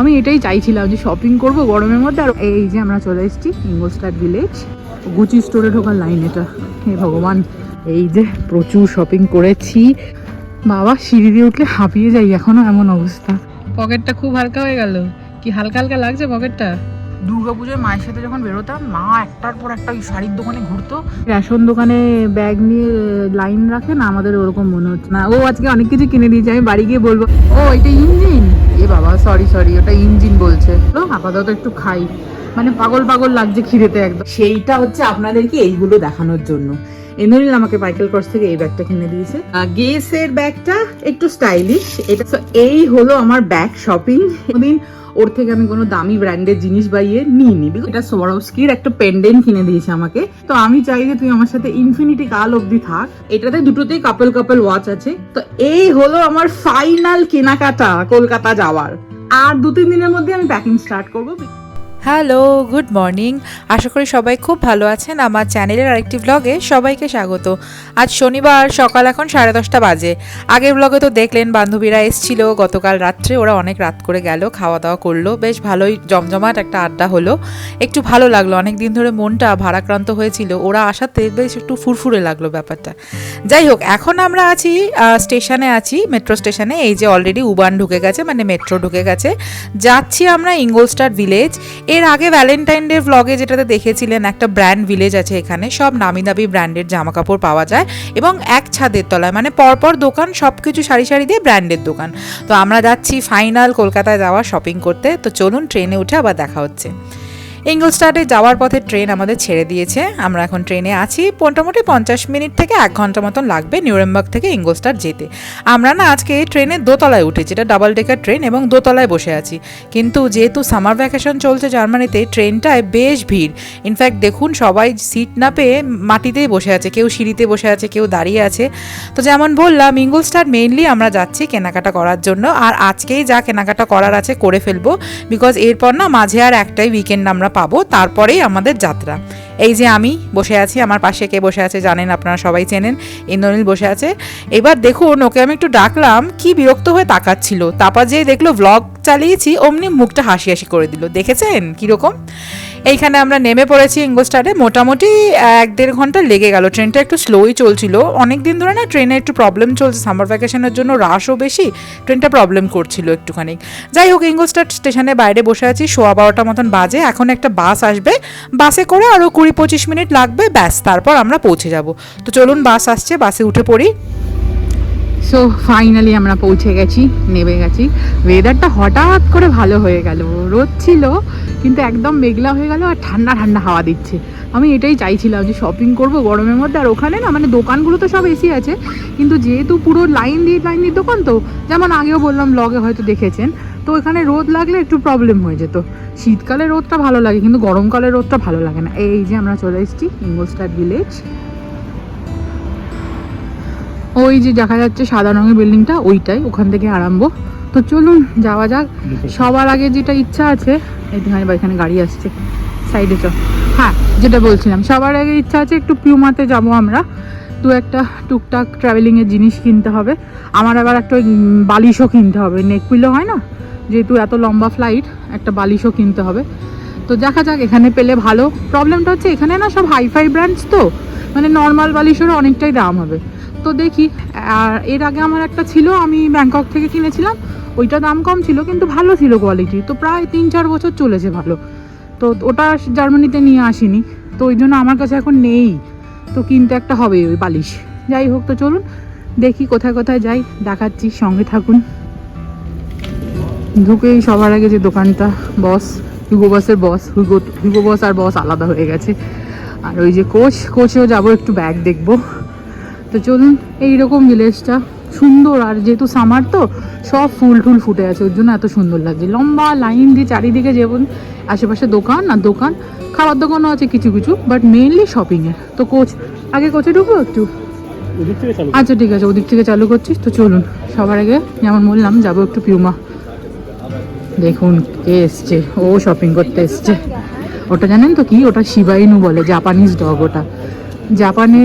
আমি এটাই চাইছিলাম যে শপিং করব গরমের মধ্যে। আর এই যে আমরা চলে এসেছি ইঙ্গোস্টার ভিলেজ গুচি স্টোরে ঢোকার লাইন এটা। হে ভগবান, এই যে প্রচুর শপিং করেছি। বাবা, সিঁড়ি দিয়ে উঠলে হাঁপিয়ে যাই, এখনও এমন অবস্থা। পকেটটা খুব হালকা হয়ে গেল। কি হালকা হালকা লাগছে পকেটটা দুর্গাপুজোয় মায়ের সাথে যখন বেরোতাম, মা একটার পর একটা ওই শাড়ির দোকানে ঘুরতো। রেশন দোকানে ব্যাগ নিয়ে লাইন রাখে না, আমাদের ওরকম মনে হচ্ছে না। ও আজকে অনেক কিছু কিনে দিয়েছে, আমি বাড়ি গিয়ে বলব। ও, এটা ইঞ্জিন? এ বাবা সরি সরি ওটা ইঞ্জিন বলছে। তো আপাতত একটু খাই। মানে পাগল পাগল লাগছে খিদেতে একদম। সেইটা হচ্ছে আপনাদেরকে এইগুলো দেখানোর জন্য। এমনি আমাকে পাইকেল ক্রস থেকে এই ব্যাগটা কিনে দিয়েছে। গেসের ব্যাগটা একটু স্টাইলিশ এটা এই হলো আমার ব্যাগ শপিং দিন ওর থেকে আমি কোনো দামি ব্র্যান্ডের জিনিস বাইয়ে নিইনি। এটা সোয়ারস্কির একটা পেন্ডেন্ট কিনে দিয়েছে আমাকে। তো আমি চাই যে তুই আমার সাথে ইনফিনিটি কাল অব্দি থাক। এটাতে দুটোতেই কাপল কাপল ওয়াচ আছে। তো এই হলো আমার ফাইনাল কেনাকাটা কলকাতা যাওয়ার। আর দু তিন দিনের মধ্যে আমি প্যাকিং স্টার্ট করব। Hello, good morning. আশা করি সবাই খুব ভালো আছেন। আমার চ্যানেলের আরেকটি ব্লগে সবাইকে স্বাগত। আজ শনিবার, সকাল এখন সাড়ে দশটা বাজে। আগের ব্লগে তো দেখলেন, বান্ধবীরা এসছিল। গতকাল রাত্রে ওরা অনেক রাত করে গেল খাওয়া দাওয়া করল। বেশ ভালোই জমজমাট একটা আড্ডা হলো। একটু ভালো লাগল অনেক দিন ধরে মনটা ভারাক্রান্ত হয়েছিল। ওরা আসাতে বেশ একটু ফুরফুরে লাগল ব্যাপারটা। যাই হোক, এখন আমরা আছি স্টেশনে আছি মেট্রো স্টেশনে এই যে অলরেডি উবান ঢুকে গেছে মানে মেট্রো ঢুকে গেছে। যাচ্ছি আমরা ইঙ্গলস্টার ভিলেজ এর আগে ভ্যালেন্টাইন ডে ব্লগে যেটাতে দেখেছিলেন, একটা ব্র্যান্ড ভিলেজ আছে এখানে, সব নামি দামি ব্র্যান্ডের জামা কাপড় পাওয়া যায় এবং এক ছাদের তলায় মানে পরপর দোকান সব কিছু সারি সারি দিয়ে ব্র্যান্ডের দোকান। তো আমরা যাচ্ছি ফাইনাল কলকাতায় যাওয়া শপিং করতে, তো চলুন ট্রেনে উঠে আবার দেখা হচ্ছে। ইংলস্টাডে যাওয়ার পথে ট্রেন আমাদের ছেড়ে দিয়েছে। আমরা এখন ট্রেনে আছি। মোটামুটি পঞ্চাশ মিনিট থেকে এক ঘণ্টা মতন লাগবে নিউরেমবার্গ থেকে ইংলস্টার যেতে। আমরা না আজকে ট্রেনে দোতলায় উঠেছি, এটা ডাবল ডেকার ট্রেন এবং দোতলায় বসে আছি। কিন্তু যেহেতু সামার ভ্যাকেশন চলছে জার্মানিতে, ট্রেনটায় বেশ ভিড়। ইনফ্যাক্ট দেখুন, সবাই সিট না পেয়ে মাটিতেই বসে আছে, কেউ সিঁড়িতে বসে আছে, কেউ দাঁড়িয়ে আছে। তো যেমন বললাম, ইংলস্টার মেইনলি আমরা যাচ্ছি কেনাকাটা করার জন্য। আর আজকেই যা কেনাকাটা করার আছে করে ফেলব। বিকজ এরপর না মাঝে আর একটাই উইকেন্ড আমরা পাবো তারপরেই আমাদের যাত্রা। এই যে আমি বসে আছি, আমার পাশে কে বসে আছে জানেন, আপনারা সবাই চেনেন, ইন্দ্রনীল বসে আছে। এবার দেখুন, ওকে আমি একটু ডাকলাম, কি বিরক্ত হয়ে তাকাচ্ছিল। তারপর যে দেখল ব্লগ চালিয়েছি, অমনি মুখটা হাসি হাসি করে দিল। দেখেছেন? কীরকম? এইখানে আমরা নেমে পড়েছি ইঙ্গোস্টারে। মোটামুটি এক দেড় ঘণ্টা লেগে গেল। ট্রেনটা একটু স্লোই চলছিল। অনেক দিন ধরে না ট্রেনে একটু প্রবলেম চলছে। সামার ভ্যাকেশনের জন্য রাশও বেশি। ট্রেনটা প্রবলেম করছিল একটুখানি। যাই হোক, ইঙ্গোস্টার স্টেশনে বাইরে বসে আছি। সোয়া বারোটা মতন বাজে। এখন একটা বাস আসবে। বাসে করে আরও কুড়ি পঁচিশ মিনিট লাগবে। ব্যাস, তারপর আমরা পৌঁছে যাব। তো চলুন, বাস আসছে। বাসে উঠে পড়ি। সো ফাইনালি আমরা পৌঁছে গেছি। নেমে গেছি। ওয়েদারটা হঠাৎ করে ভালো হয়ে গেল। রোদ ছিল। কিন্তু একদম মেঘলা হয়ে গেল আর ঠান্ডা ঠান্ডা হাওয়া দিচ্ছে। আমি এটাই চাইছিলাম যে শপিং করব গরমের মধ্যে, আর ওখানে না মানে দোকানগুলো তো সব এসি আছে, কিন্তু যেহেতু পুরো লাইন দিয়ে লাইন দিয়ে দোকান তো, যেমন আগেও বললাম ব্লগে হয়তো দেখেছেন, তো এখানে রোদ লাগলে একটু প্রবলেম হয়ে যেত। শীতকালে রোদটা ভালো লাগে, কিন্তু গরমকালে রোদটা ভালো লাগে না। এই যে আমরা চলে এসেছি ইঙ্গলস্টার ভিলেজ ওই যে দেখা যাচ্ছে সাদা রঙের বিল্ডিংটা ওইটাই, ওখান থেকে আরম্ভ। তো চলুন যাওয়া যাক। সবার আগে যেটা ইচ্ছা আছে এইখানে বা এখানে গাড়ি আসছে। সাইডে চ হ্যাঁ যেটা বলছিলাম সবার আগে ইচ্ছা আছে একটু পিউমাতে যাব আমরা। দু একটা টুকটাক ট্রাভেলিংয়ের জিনিস কিনতে হবে। আমার আবার একটা ওই, বালিশও কিনতে হবে। নেক পিলো হয় না? যেহেতু এত লম্বা ফ্লাইট একটা বালিশও কিনতে হবে। তো দেখা যাক এখানে পেলে ভালো। প্রবলেমটা হচ্ছে এখানে না সব হাইফাই ব্র্যান্ডস তো। মানে নর্মাল বালিশেরও অনেকটাই দাম হবে। তো দেখি আর এর আগে আমার একটা ছিল আমি ব্যাংকক থেকে কিনেছিলাম। ওইটা দাম কম ছিল, কিন্তু ভালো ছিল কোয়ালিটি তো প্রায় তিন চার বছর চলেছে ভালো। তো ওটা জার্মানিতে নিয়ে আসিনি। তো ওই জন্য আমার কাছে এখন নেই। তো কিনতে একটা হবে ওই বালিশ যাই হোক, তো চলুন, দেখি কোথায় কোথায় যাই। দেখাচ্ছি, সঙ্গে থাকুন। ঢুকেই সবার আগে যে দোকানটা, বস হুগো বসের বস। হুগো হুগো বস আর বস আলাদা হয়ে গেছে। আর ওই যে কোচ, কোচেও যাব একটু ব্যাগ দেখব। তো চলুন, এইরকম ভিলেজটা সুন্দর আর যেহেতু সামার তো সব ফুল টুল ফুটে আছে ওর জন্য এত সুন্দর লাগছে। লম্বা লাইন দিয়ে চারিদিকে যেমন আশেপাশে দোকান আর দোকান খাবার দোকানও আছে কিছু কিছু বাট মেইনলি শপিংয়ের তো কোচ আগে কোচে ঢুকবো একটু? আচ্ছা ঠিক আছে ওদিক থেকে চালু করছিস তো চলুন সবার আগে যেমন বললাম যাব একটু পিউমা দেখুন কে এসছে ও শপিং করতে এসছে। ওটা জানেন তো কি? ওটা শিবাইনু বলে জাপানিজ ডগ ওটা। জাপানে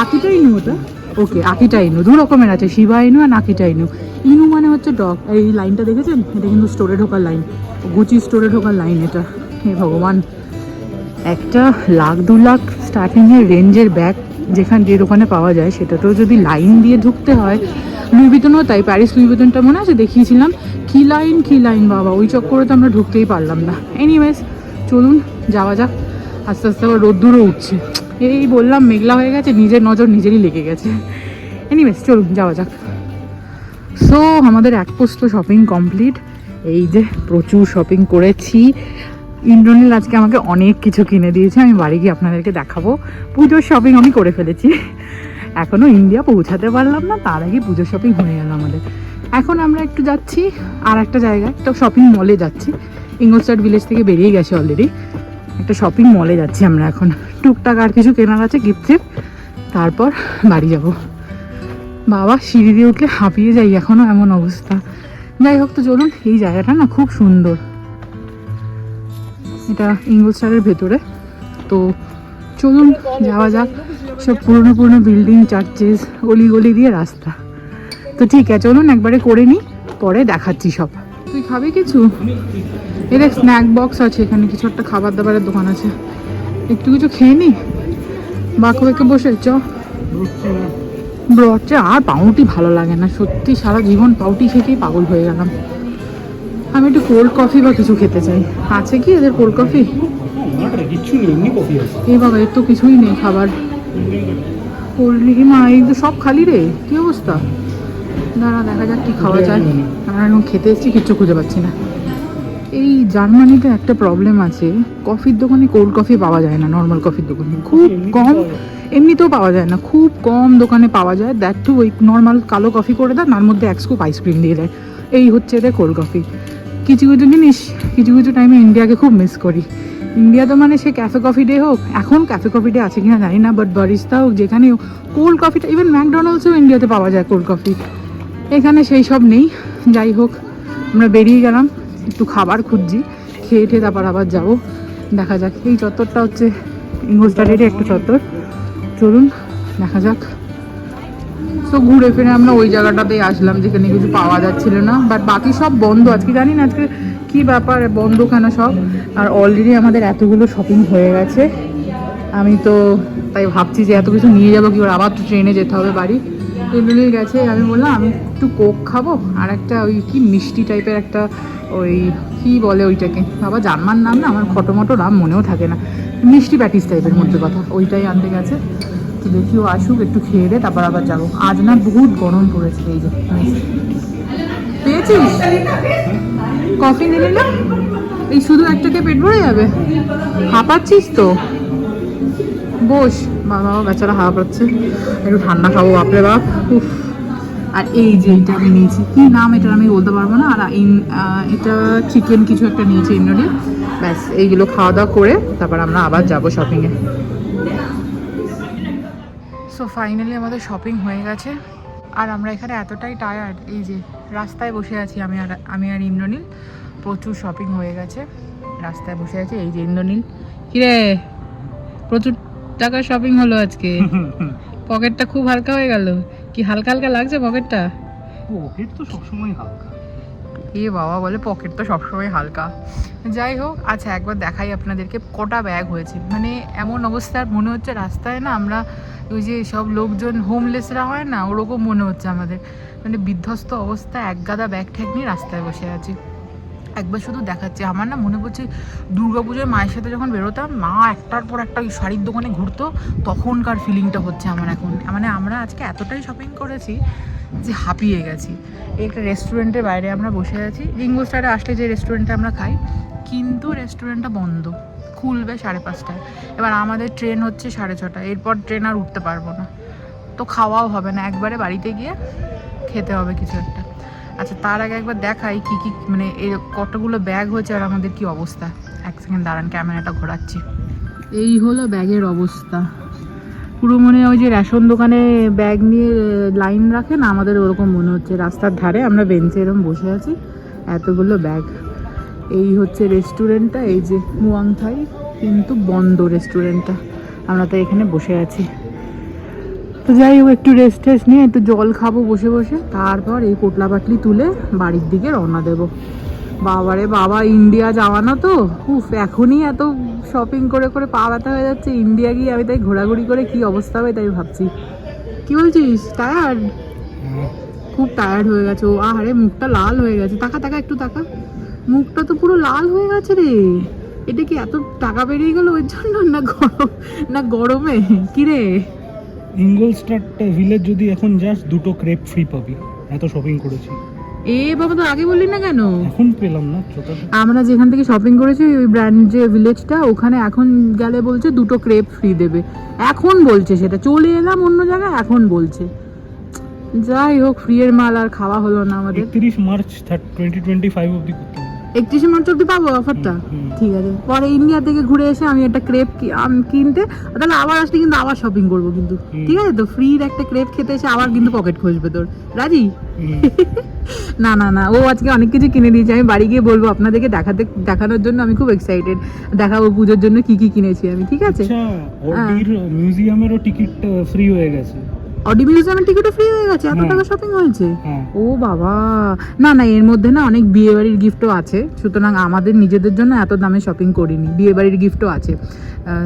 আকিটাইনু ওটা? ওকে আকিটাইনু দু রকমের আছে শিবাইনু আর আকিটাইনু ইনু ইনু মানে হচ্ছে ডগ এই লাইনটা দেখেছেন? এটা কিন্তু স্টোরে ঢোকার লাইন গুচি স্টোরে ঢোকার লাইন এটা। হে ভগবান। একটা লাখ, দু লাখ স্টার্টিংয়ের রেঞ্জের ব্যাগ যেখান যে দোকানে পাওয়া যায়, সেটাতেও যদি লাইন দিয়ে ঢুকতে হয় লুইবিতনও তাই প্যারিস লুইবিতনটা মনে আছে? দেখিয়েছিলাম। কি লাইন কি লাইন বাবা, ওই চক্করে তো আমরা ঢুকতেই পারলাম না। এনিওয়েজ চলুন, যাওয়া যাক। আস্তে আস্তে আবার রোদ্দুরও উঠছে। এই বললাম, মেঘলা হয়ে গেছে, নিজের নজর নিজেরই লেগে গেছে। এনিওয়েজ চলুন, যাওয়া যাক। সো আমাদের এক পোস্ত শপিং কমপ্লিট এই যে প্রচুর শপিং করেছি। ইন্দ্রনীল আজকে আমাকে অনেক কিছু কিনে দিয়েছে, আমি বাড়ি গিয়ে আপনাদেরকে দেখাবো। পুজোর শপিং আমি করে ফেলেছি। এখনও ইন্ডিয়া পৌঁছাতে পারলাম না, তার আগে পুজোর শপিং হয়ে গেল আমাদের। এখন আমরা একটু যাচ্ছি আর একটা জায়গায়, একটা শপিং মলে যাচ্ছি। ইংলস্টার ভিলেজ থেকে বেরিয়ে গেছে অলরেডি একটা শপিং মলে যাচ্ছি আমরা এখন। টুকটাক আর কিছু কেনার আছে গিফটের। তারপর বাড়ি যাব। বাবা সিঁড়ি দিয়ে উঠলে হাঁপিয়ে যাই এখনও এমন অবস্থা। যাই হোক তো চলুন, এই জায়গাটা না খুব সুন্দর। এটা ইংলস্টারের ভেতরে। তো চলুন, যাওয়া যাক। সব পুরনো পুরনো বিল্ডিং, চার্চেস গলি দিয়ে রাস্তা। তো ঠিক আছে, চলুন একবারে করে নিই, পরে দেখাচ্ছি সব। তুই খাবি কিছু? এই দেখ স্ন্যাক বক্স আছে, এখানে কিছু একটা খাবার দাবারের দোকান আছে। একটু কিছু খেয়ে নি? বাঁকো বেঁকে বসে চ ব্রডটা আর পাউরুটি ভালো লাগে না। সত্যি সারা জীবন পাউটি খেতেই পাগল হয়ে গেলাম। আমি একটু কোল্ড কফি বা কিছু খেতে চাই। আছে কি এদের কোল্ড কফি এই বাবা এর তো কিছুই নেই খাবার। কোল্ড ড্রিঙ্ক মা এই তো সব খালি রে। কি অবস্থা? দাঁড়া দেখা যাক কি খাওয়া যায়। আমরা এখন খেতে এসেছি কিচ্ছু খুঁজে পাচ্ছি না। এই জার্মানিতে একটা প্রবলেম আছে। কফির দোকানে কোল্ড কফি পাওয়া যায় না নর্মাল কফির দোকানে। খুব কম এমনিতেও পাওয়া যায় না। খুব কম দোকানে পাওয়া যায়। দ্যাট টু ওই নর্মাল কালো কফি করে দেয় তার মধ্যে এক স্কুপ আইসক্রিম দিয়ে দেয়। এই হচ্ছে এদের কোল্ড কফি কিছু কিছু জিনিস কিছু কিছু টাইমে ইন্ডিয়াকে খুব মিস করি। ইন্ডিয়া তো মানে সে ক্যাফে কফি ডে হোক এখন ক্যাফে কফি ডে আছে কিনা জানি না বাট বারিস্তা হোক যেখানে কোল্ড কফিটা ইভেন ম্যাকডোনাল্ডসও ইন্ডিয়াতে পাওয়া যায় কোল্ড কফি এখানে সেই সব নেই। যাই হোক আমরা বেরিয়ে গেলাম। একটু খাবার খুঁজছি, খেয়ে টেয়ে তারপর আবার যাব। দেখা যাক, এই চত্বরটা হচ্ছে ইংলিশদারেরই একটা চত্বর। চলুন, দেখা যাক। তো ঘুরে ফিরে আমরা ওই জায়গাটাতেই আসলাম, যেখানে কিছু পাওয়া যাচ্ছিল না। বাট বাকি সব বন্ধ। আজকে জানি না আজকে কি ব্যাপার, বন্ধ কেন সব? আর অলরেডি আমাদের এতগুলো শপিং হয়ে গেছে। আমি তো তাই ভাবছি যে এত কিছু নিয়ে যাব, কি করে? আবার তো ট্রেনে যেতে হবে বাড়ি। ট্রেনে গেছে, আমি বললাম, আমি একটু কোক খাব, আর একটা ওই কি মিষ্টি টাইপের একটা ওই কি বলে ওইটাকে? বাবা, জানমার নাম না? আমার খটোমটো নাম মনেও থাকে না। মিষ্টি প্যাটিস টাইপের মধ্যে কথা। ওইটাই আনতে গেছে। তো দেখি, ও আসুক, একটু খেয়ে দে, তারপর আবার যাব। আজ না বহুত গরম পড়েছে এই যে। পেয়েছিস? কফি নিলি? না এই শুধু একটাকে পেট ভরে যাবে? হাঁপাচ্ছিস তো? বস। বাবা বেচারা হাওয়া পাচ্ছে একটু ঠান্ডা খাব, বাপরে বাপ। উফ। আর এই যে এইটা আমি নিয়েছি কি নাম এটা আমি বলতে পারব না আর এটা চিকেন কিছু একটা নিয়েছি ইন্ডোরি ব্যাস এইগুলো খাওয়া দাওয়া করে তারপর আমরা আবার যাব শপিংয়ে সো ফাইনালি আমাদের শপিং হয়ে গেছে। আর আমরা এখানে এতটাই টায়ার্ড এই যে রাস্তায় বসে আছি আমি আর আমি আর ইন্দ্রনীল প্রচুর শপিং হয়ে গেছে। রাস্তায় বসে আছি এই যে ইন্দ্রনীল। কিরে প্রচুর টাকার শপিং হলো আজকে। পকেটটা খুব হালকা হয়ে গেল। কি হালকা হালকা লাগছে পকেটটা? পকেট তো সবসময় হালকা। এ বাবা বলে পকেট তো সবসময় হালকা। যাই হোক আচ্ছা একবার দেখাই আপনাদেরকে। কটা ব্যাগ হয়েছে? মানে এমন অবস্থার মনে হচ্ছে রাস্তায় না আমরা ওই যে সব লোকজন হোমলেসরা হয় না ওরকম মনে হচ্ছে আমাদের। মানে বিধ্বস্ত অবস্থা এক গাদা ব্যাগ ঠ্যাগ নিয়ে রাস্তায় বসে আছি। একবার শুধু দেখাচ্ছে। আমার না মনে পড়ছে দুর্গাপুজোয় মায়ের সাথে যখন বেরোতাম, মা একটার পর একটা ওই শাড়ির দোকানে ঘুরতো, তখনকার ফিলিংটা হচ্ছে আমার এখন। মানে আমরা আজকে এতটাই শপিং করেছি যে হাঁপিয়ে গেছি। একটা রেস্টুরেন্টের বাইরে আমরা বসে আছি। রিঙ্গো স্টারে আসলে যে রেস্টুরেন্টে আমরা খাই, কিন্তু রেস্টুরেন্টটা বন্ধ। খুলবে সাড়ে পাঁচটায়। এবার আমাদের ট্রেন হচ্ছে সাড়ে ছটা এরপর ট্রেন আর উঠতে পারব না। তো খাওয়াও হবে না। একবারে বাড়িতে গিয়ে খেতে হবে কিছু একটা। আচ্ছা তার আগে একবার দেখাই কি কি মানে এই কতগুলো ব্যাগ হয়েছে আর আমাদের কি অবস্থা? এক সেকেন্ড দাঁড়ান, ক্যামেরাটা ঘোরাচ্ছি। এই হলো ব্যাগের অবস্থা। পুরো মনে ওই যে রেশন দোকানে ব্যাগ নিয়ে লাইন রাখে না, আমাদের ওরকম মনে হচ্ছে রাস্তার ধারে। আমরা বেঞ্চে এরকম বসে আছি, এতগুলো ব্যাগ। এই হচ্ছে রেস্টুরেন্টটা, এই যে মুয়াংথাই, কিন্তু বন্ধ রেস্টুরেন্টটা। আমরা তো এখানে বসে আছি। তো যাই হোক, একটু রেস্ট টেস্ট নিয়ে একটু জল খাব বসে বসে। তারপর এই পোটলা পাটলি তুলে বাড়ির দিকে রওনা দেব। বাবারে বাবা ইন্ডিয়া যাওয়া না তো? উফ, এখনই এত শপিং করে করে পা ব্যথা হয়ে যাচ্ছে। ইন্ডিয়া গিয়ে আমি তাই ঘোরাঘুরি করে কি অবস্থা হবে তাই ভাবছি। কি বলছিস? টায়ার্ড খুব টায়ার্ড হয়ে গেছে। ও আহারে, মুখটা লাল হয়ে গেছে। তাকা তাকা, একটু তাকা। মুখটা তো পুরো লাল হয়ে গেছে রে। এটা কি এত টাকা বেরিয়ে গেল? ওর জন্য না গরম? না গরমে? কি রে? ইঙ্গলস্টার্ট ভিলেজ যদি এখন যাস দুটো ক্রেপ ফ্রি পাবি। এত শপিং করেছি। এ বাবা তো আগে বললি না কেন? এখন পেলাম না আমরা যেখান থেকে শপিং করেছি ওই ব্র্যান্ড যে ভিলেজটা ওখানে এখন গেলে বলছে দুটো ক্রেপ ফ্রি দেবে। এখন বলছে সেটা। চলে এলাম অন্য জায়গায় এখন বলছে। যাই হোক ফ্রি এর মাল আর খাওয়া হলো না আমাদের। একত্রিশ মার্চ টোয়েন্টি টোয়েন্টি একত্রিশে মার্চ অব্দি পাবো অফারটা? ঠিক আছে। পরে ইন্ডিয়া থেকে ঘুরে এসে আমি একটা ক্রেপ কিনতে তাহলে আবার আসলে কিন্তু আবার শপিং করব কিন্তু। ঠিক আছে তো? ফ্রির একটা ক্রেপ খেতে এসে আবার কিন্তু পকেট খুঁজবে তোর। রাজি? না না না। ও আজকে অনেক কিছু কিনে দিয়েছে আমি বাড়ি গিয়ে বলব আপনাদেরকে দেখাতে দেখানোর জন্য আমি খুব এক্সাইটেড দেখাবো পুজোর জন্য কি কি কিনেছি আমি ঠিক আছে? মিউজিয়ামেরও টিকিট ফ্রি হয়ে গেছে। অডি মিউজিয়ামের টিকিটও ফ্রি হয়ে গেছে এত। টাকা শপিং হয়েছে? হ্যাঁ ও বাবা। না না এর মধ্যে না অনেক বিয়ে বাড়ির গিফটও আছে সুতরাং আমাদের নিজেদের জন্য এত দামে শপিং করিনি বিয়ে বাড়ির গিফটও আছে।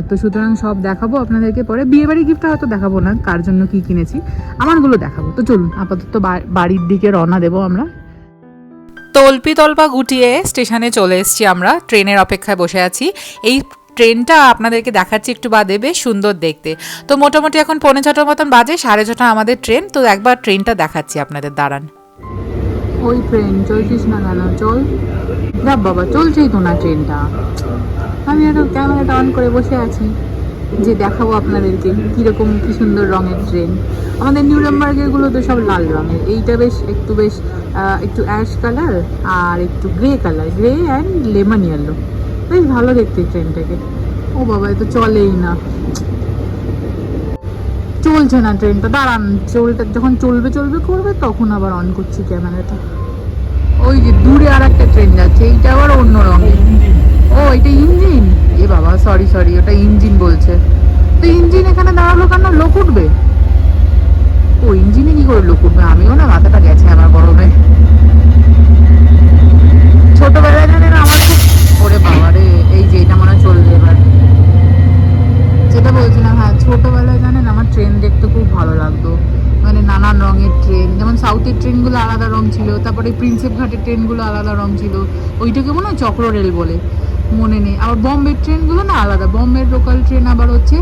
তো সুতরাং সব দেখাবো আপনাদেরকে পরে বিয়ে বাড়ির গিফটটা হয়তো দেখাবো না কার জন্য কি কিনেছি আমারগুলো দেখাবো। তো চলুন আপাতত বা- বাড়ির দিকে রওনা দেবো আমরা। তল্পি তল্পা গুটিয়ে স্টেশনে চলে এসেছি আমরা ট্রেনের অপেক্ষায় বসে আছি। এই ট্রেনটা আপনাদেরকে দেখাচ্ছি একটু বাদে, বেশ সুন্দর দেখতে। তো মোটামুটি এখন পৌনে ছটার মতন বাজে, সাড়ে ছটা আমাদের ট্রেন, তো একবার ট্রেনটা দেখাচ্ছি আপনাদের, দাঁড়ান। ওই ট্রেন, চলছিস না কেন? চল। যা বাবা, চলছেই তো না ট্রেনটা। আমি একটু ক্যামেরাটা অন করে বসে আছি, যে দেখাবো আপনাদেরকে কীরকম, কী সুন্দর রঙের ট্রেন। আমাদের নিউরামবার্গেরগুলো তো সব লাল রঙের। এইটা বেশ, একটু বেশ একটু অ্যাশ কালার আর একটু grey colour, grey and lemon yellow. বেশ ভালো দেখতে ট্রেনটাকে। ও বাবা, এ তো চলেই না। চলছে না ট্রেনটা, দাঁড়ান, চলটা যখন চলবে চলবে, করবে, তখন আবার অন করছি ক্যামেরাটা। ওই যে দূরে আর একটা ট্রেন যাচ্ছে, এইটা আবার অন্য রঙের। ও, এটা ইঞ্জিন? এ বাবা সরি সরি ওটা ইঞ্জিন বলছে। তো ইঞ্জিন এখানে দাঁড়াল কেন? লোক উঠবে। ও, ইঞ্জিনে কি করে লোক উঠবে? আমিও না, মাথাটা গেছে আমার গরমে। আলাদা রং ছিল তারপরে প্রিন্সেপ ঘাটের ট্রেনগুলো আলাদা রং ছিল। ওইটাকে মনে হয় চক্র রেল বলে মনে নেই। আবার বম্বের ট্রেনগুলো না আলাদা বম্বের লোকাল ট্রেন আবার হচ্ছে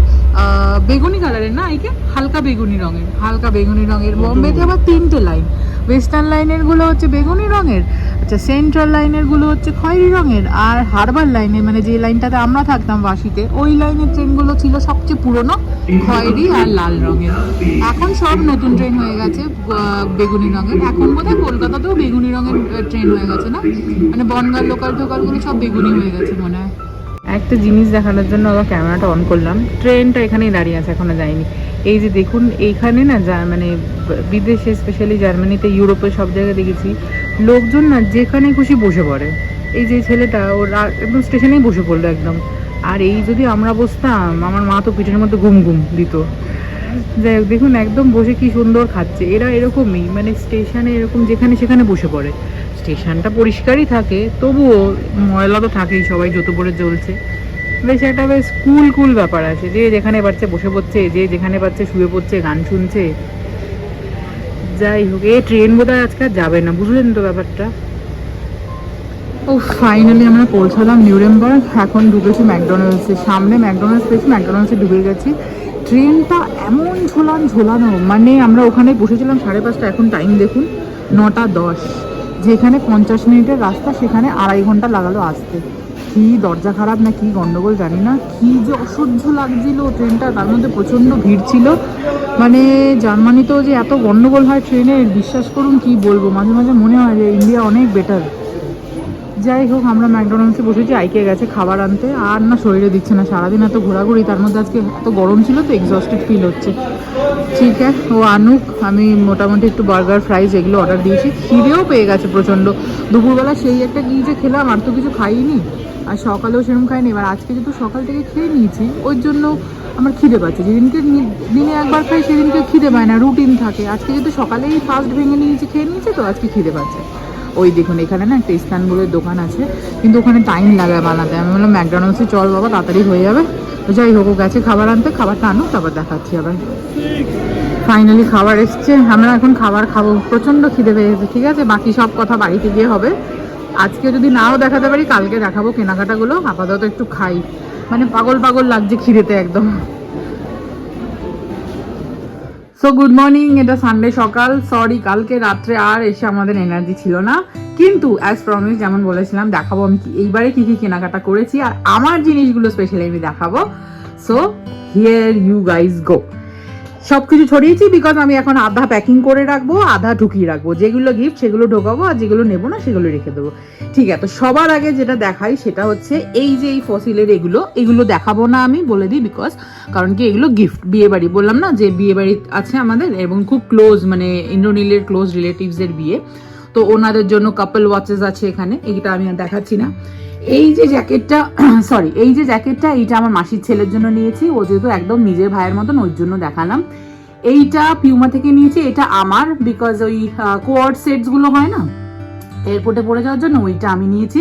বেগুনি কালারের না এইকে হালকা বেগুনি রঙের হালকা বেগুনি রঙের। বম্বেতে আবার তিনটে লাইন ওয়েস্টার্ন লাইনেরগুলো হচ্ছে বেগুনি রঙের আচ্ছা সেন্ট্রাল লাইনেরগুলো হচ্ছে খয়েরি রঙের আর হারবার লাইনে মানে যে লাইনটাতে আমরা থাকতাম বাসিতে, ওই লাইনের ট্রেনগুলো ছিল সবচেয়ে পুরনো খয়েরি আর লাল রঙের। এখন সব নতুন ট্রেন হয়ে গেছে বেগুনি রঙের। এখন বোধহয় কলকাতাতেও বেগুনি রঙের ট্রেন হয়ে গেছে না? মানে বনগাঁ লোকাল টোকালগুলো সব বেগুনি হয়ে গেছে মনে হয়। একটা জিনিস দেখানোর জন্য আবার ক্যামেরাটা অন করলাম। ট্রেনটা এখানেই দাঁড়িয়ে আছে, এখনও যায়নি। এই যে দেখুন, এইখানে না যা মানে বিদেশে স্পেশালি জার্মানিতে ইউরোপে সব জায়গায় দেখেছি লোকজন না যেখানে খুশি বসে পড়ে। এই যে ছেলেটা ওর একদম স্টেশনেই বসে পড়ল একদম। আর এই যদি আমরা বসতাম, আমার মা তো পিঠের মধ্যে ঘুম ঘুম দিত। যাই হোক, দেখুন একদম বসে কি সুন্দর খাচ্ছে। এরা এরকমই মানে স্টেশনে এরকম যেখানে সেখানে বসে পড়ে। স্টেশনটা পরিষ্কারই থাকে, তবুও ময়লা তো থাকেই সবাই, যত পরে চলছে বেশ একটা বেশ কুল কুল ব্যাপার আছে। যে যেখানে পারছে বসে পড়ছে, যে যেখানে পারছে শুয়ে পড়ছে, গান শুনছে যাই হোক এ ট্রেন বোধহয় আজকে যাবে না, বুঝলেন তো ব্যাপারটা? ও ফাইনালি আমরা পৌঁছালাম নিউরেমবার্গ এখন ঢুকেছি ম্যাকডোনাল্ডসে সামনে ম্যাকডোনাল্ডস পেয়েছি ম্যাকডোনাল্ডসে ঢুকে গেছি। ট্রেনটা এমন ঝোলান ঝোলানো মানে আমরা ওখানে বসেছিলাম সাড়ে পাঁচটা, এখন টাইম দেখুন, নটা দশ। যেখানে পঞ্চাশ মিনিটের রাস্তা, সেখানে আড়াই ঘণ্টা লাগালো আসতে। কি দরজা খারাপ না কি গন্ডগোল জানি না, কি যে অসহ্য লাগছিল ট্রেনটা, তার মধ্যে প্রচণ্ড ভিড় ছিল। মানে জার্মানিতেও যে এত গন্ডগোল হয় ট্রেনের বিশ্বাস করুন কি বলব, মাঝে মাঝে মনে হয় যে ইন্ডিয়া অনেক বেটার যাই হোক, আমরা ম্যাকডোনাল্ডসে বসেছি আইকে গেছে খাবার আনতে, আর না শরীরে দিচ্ছে না, সারাদিন এত ঘোরাঘুরি, তার মধ্যে আজকে এত গরম ছিল তো এক্সস্টেড ফিল হচ্ছে। ঠিক আছে, ও আনুক, আমি মোটামুটি একটু বার্গার ফ্রাইজ এগুলো অর্ডার দিয়েছি, খিদেও পেয়ে গেছে প্রচণ্ড। দুপুরবেলা সেই একটা কি যে খেলাম, আর তো কিছু খাইনি। আর সকালেও সেরকম খাইনি। এবার আজকে যেহেতু সকাল থেকে খেয়ে নিয়েছি ওই জন্য আমার খিদে পাচ্ছে। যেদিনকে দিনে একবার খাই, সেদিনকে খিদে পায় না রুটিন থাকে। আজকে যেহেতু সকালেই ফার্স্ট ভেঙে নিয়েছি, খেয়ে নিয়েছি, তো আজকে খিদে পাচ্ছে। ওই দেখুন, এখানে না একটা ইস্তানবুলের দোকান আছে, কিন্তু ওখানে টাইম লাগে বানাতে। আমি বললাম ম্যাকডোনাল্ডসে চল বাবা, তাড়াতাড়ি হয়ে যাবে। তো যাই হোক, ও গেছে খাবার আনতে, খাবারটা আনো তারপর দেখাচ্ছি আবার। ফাইনালি খাবার এসছে। আমরা এখন খাবার খাব। প্রচণ্ড খিদে পেয়ে ঠিক আছে? বাকি সব কথা বাড়িতে গিয়ে হবে। আজকে যদি নাও দেখাতে পারি, কালকে দেখাবো কেনাকাটাগুলো। আপাতত একটু খাই। মানে পাগল পাগল লাগছে খিদেতে একদম। সো গুড মর্নিং এটা সানডে সকাল। সরি কালকে রাত্রে আর এসে আমাদের এনার্জি ছিল না। কিন্তু অ্যাজ প্রমিস যেমন বলেছিলাম, দেখাবো আমি কি এইবারে কি কি কেনাকাটা করেছি। আর আমার জিনিসগুলো স্পেশালি আমি দেখাবো। So here you guys go সব কিছু ছড়িয়েছি বিকজ আমি এখন আধা প্যাকিং করে রাখব, আধা ঢুকিয়ে রাখব। যেগুলো গিফট সেগুলো ঢোকাবো, আর যেগুলো নেব না সেগুলো রেখে দেবো। ঠিক আছে, তো সবার আগে যেটা দেখাই সেটা হচ্ছে এই যে এই ফসিলের এগুলো এগুলো দেখাবো না আমি, বলে দিই বিকজ কারণ কি এগুলো গিফট বিয়ে বাড়ি বললাম না যে বিয়ে বাড়ি আছে আমাদের এবং খুব ক্লোজ মানে ইন্দ্রনীলের ক্লোজ রিলেটিভসের বিয়ে। তো ওনাদের জন্য কাপল ওয়াচেস আছে এখানে, এইটা আমি আর দেখাচ্ছি না। এই যে জ্যাকেটটা সরি এই যে জ্যাকেটটা, এইটা আমার মাসির ছেলের জন্য নিয়েছি। ও যেহেতু একদম নিজের ভাইয়ের মতন, ওর জন্য দেখালাম। এইটা পিউমা থেকে নিয়েছি, এটা আমার বিকজ ওই কোয়ার্ড সেটসগুলো হয় না? এয়ারপোর্টে পড়ে যাওয়ার জন্য ওইটা আমি নিয়েছি।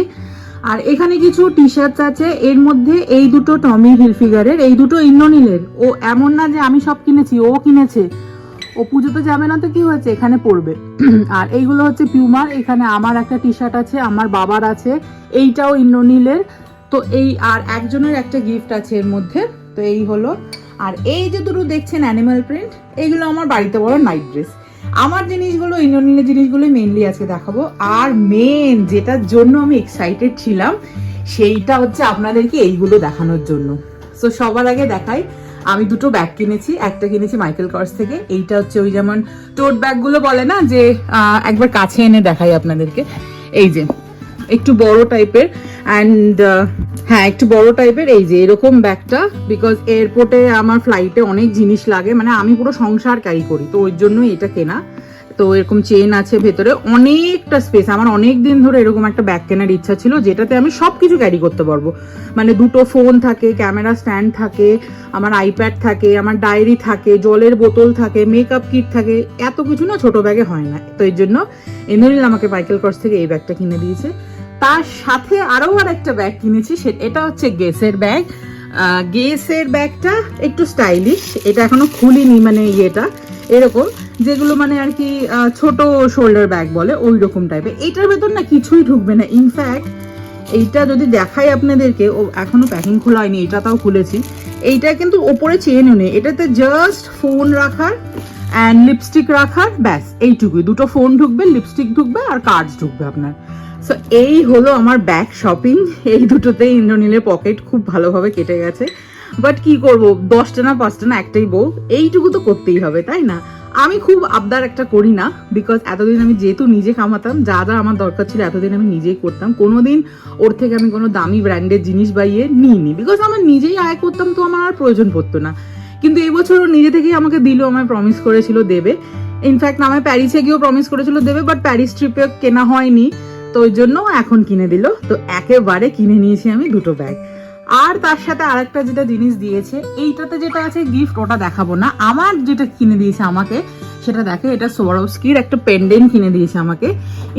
আর এখানে কিছু টি শার্টস আছে, এর মধ্যে এই দুটো টমি হিলফিগারের এই দুটো ইন্দ্রনীলের ও এমন না যে আমি সব কিনেছি, ও কিনেছে। ও পুজোতে যাবে না তো কি হয়েছে? এখানে পড়বে। আর এইগুলো হচ্ছে পিউমার এখানে আমার একটা টি শার্ট আছে, আমার বাবার আছে, এইটাও ইন্দ্রনীলের। তো এই আর একজনের একটা গিফট আছে এর মধ্যে, তো এই হলো। আর এই যে দুটো দেখছেন অ্যানিমাল প্রিন্ট এইগুলো আমার বাড়িতে বড় নাইট ড্রেস আমার জিনিসগুলো, ইন্দ্রনীলের জিনিসগুলোই মেনলি আজকে দেখাবো। আর মেন যেটার জন্য আমি এক্সাইটেড ছিলাম, সেইটা হচ্ছে আপনাদেরকে এইগুলো দেখানোর জন্য। সো সবার আগে দেখাই। আমি দুটো ব্যাগ কিনেছি, একটা কিনেছি মাইকেল কর্স থেকে, এইটা হচ্ছে ওই যেমন টোট ব্যাগগুলো বলে না যে একবার কাছে এনে দেখাই আপনাদেরকে। এই যে, একটু বড় টাইপের অ্যান্ড হ্যাঁ একটু বড় টাইপের এই যে, এরকম ব্যাগটা বিকজ এয়ারপোর্টে আমার ফ্লাইটে অনেক জিনিস লাগে মানে আমি পুরো সংসার ক্যারি করি, তো ওই জন্য এটা কেনা। তো এরকম চেন আছে ভেতরে অনেকটা স্পেস আমার অনেক দিন ধরে এরকম একটা ব্যাগ কেনার ইচ্ছা ছিল, যেটাতে আমি সব কিছু ক্যারি করতে পারব। মানে দুটো ফোন থাকে ক্যামেরা স্ট্যান্ড থাকে, আমার আইপ্যাড থাকে, আমার ডায়েরি থাকে, জলের বোতল থাকে মেকআপ কিট থাকে, এত কিছু না ছোট ব্যাগে হয় না। তো এই জন্য এন্দরিল আমাকে মাইকেল কর্স থেকে এই ব্যাগটা কিনে দিয়েছে। তার সাথে আরও আর একটা ব্যাগ কিনেছি, সে, এটা হচ্ছে গেসের ব্যাগ গেসের ব্যাগটা একটু স্টাইলিশ এটা এখনও খুলিনি মানে ইয়েটা। এরকম। যেগুলো মানে আর কি ছোট শোল্ডার ব্যাগ বলে ওই রকম টাইপের এটার ভেতর না কিছুই ঢুকবে না। ইনফ্যাক্ট এইটা যদি দেখাই আপনাদেরকে, ও এখনও প্যাকিং খোলা হয়নি, এটা তাও খুলেছি। এইটা কিন্তু ওপরে চেনও নেই। এটাতে জাস্ট ফোন রাখার অ্যান্ড লিপস্টিক রাখার, ব্যাস, এইটুকুই। দুটো ফোন ঢুকবে লিপস্টিক ঢুকবে আর কার্ডস ঢুকবে আপনার। সো এই হলো আমার ব্যাগ শপিং এই দুটোতে ইন্দ্রনীলের পকেট খুব ভালোভাবে কেটে গেছে। বাট কি করব? দশটা না পাঁচটা না একটাই বউ এইটুকু তো করতেই হবে, তাই না? আমি খুব আবদার একটা করি না বিকজ এতদিন আমি যেহেতু নিজে কামাতাম, যা যা আমার দরকার ছিল এতদিন আমি নিজেই করতাম। কোনোদিন ওর থেকে আমি কোনো দামি ব্র্যান্ডের জিনিস বাইয়ে নিইনি বিকজ আমার নিজেই আয় করতাম তো আমার আর প্রয়োজন পড়তো না। কিন্তু এবছর ও নিজে থেকেই আমাকে দিল, আমায় প্রমিস করেছিল দেবে। ইনফ্যাক্ট আমায় প্যারিসে গিয়েও প্রমিস করেছিল দেবে বাট প্যারিস ট্রিপে কেনা হয়নি, তো ওই জন্য এখন কিনে দিল। তো একেবারে কিনে নিয়েছি আমি দুটো ব্যাগ আর তার সাথে আরেকটা যেটা জিনিস দিয়েছে, এইটাতে যেটা আছে গিফট ওটা দেখাবো না। আমার যেটা কিনে দিয়েছে আমাকে, সেটা দেখে এটা সোয়ারোস্কির একটা পেন্ডেন্ট কিনে দিয়েছে আমাকে।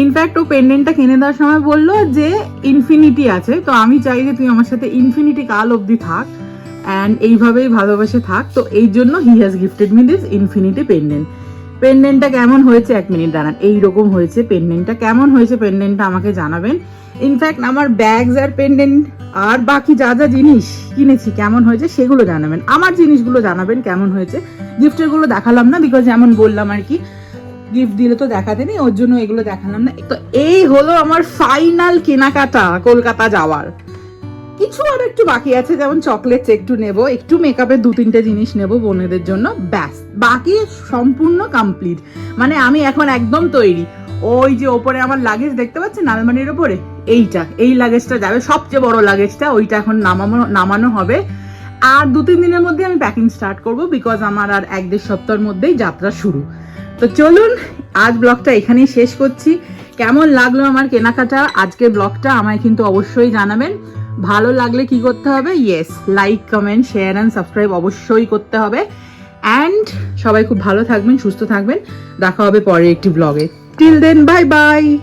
ইনফ্যাক্ট ও পেন্ডেন্টটা কিনে দেওয়ার সময় বলল যে ইনফিনিটি আছে। তো আমি চাই যে তুই আমার সাথে ইনফিনিটি কাল অবধি থাক অ্যান্ড এইভাবেই ভালোবাসে থাক। তো এই জন্য he has gifted me this infinity pendant পেন্ডেন্টটা কেমন হয়েছে? এক মিনিট দাঁড়ান। এইরকম হয়েছে পেন্ডেন্টটা কেমন হয়েছে পেন্ডেন্টটা আমাকে জানাবেন। ইনফ্যাক্ট আমার ব্যাগস আর পেন্ডেন্ট আর বাকি যা যা জিনিস কিনেছি, কেমন হয়েছে সেগুলো জানাবেন। আমার জিনিসগুলো জানাবেন কেমন হয়েছে। গিফটেরগুলো দেখালাম না বিকজ যেমন বললাম আর কি গিফট দিলে তো দেখাতে নেই ওর জন্য এগুলো দেখালাম না। তো এই হলো আমার ফাইনাল কেনাকাটা, কলকাতা যাওয়ার। কিছু আর একটু বাকি আছে, যেমন চকলেটস একটু নেব, একটু মেকআপের দু তিনটে জিনিস নেব বোনেদের জন্য, ব্যাস। বাকি সম্পূর্ণ কমপ্লিট মানে আমি এখন একদম তৈরি। ওই যে ওপরে আমার লাগেজ দেখতে পাচ্ছেন, আলমারির ওপরে? এইটা, এই লাগেজটা যাবে। সবচেয়ে বড় লাগেজটা ওইটা এখন নামানো নামানো হবে। আর দু তিন দিনের মধ্যে আমি প্যাকিং স্টার্ট করব বিকজ আমার আর এক দেড় সপ্তাহের মধ্যেই যাত্রা শুরু। তো চলুন, আজ ব্লগটা এখানেই শেষ করছি। কেমন লাগল আমার কেনাকাটা? আজকের ব্লগটা আমায় কিন্তু অবশ্যই জানাবেন। ভালো লাগলে কি করতে হবে? Yes like comment share and subscribe অবশ্যই করতে হবে। অ্যান্ড সবাই খুব ভালো থাকবেন, সুস্থ থাকবেন। দেখা হবে পরের একটি ব্লগে টিল দেন বাই বাই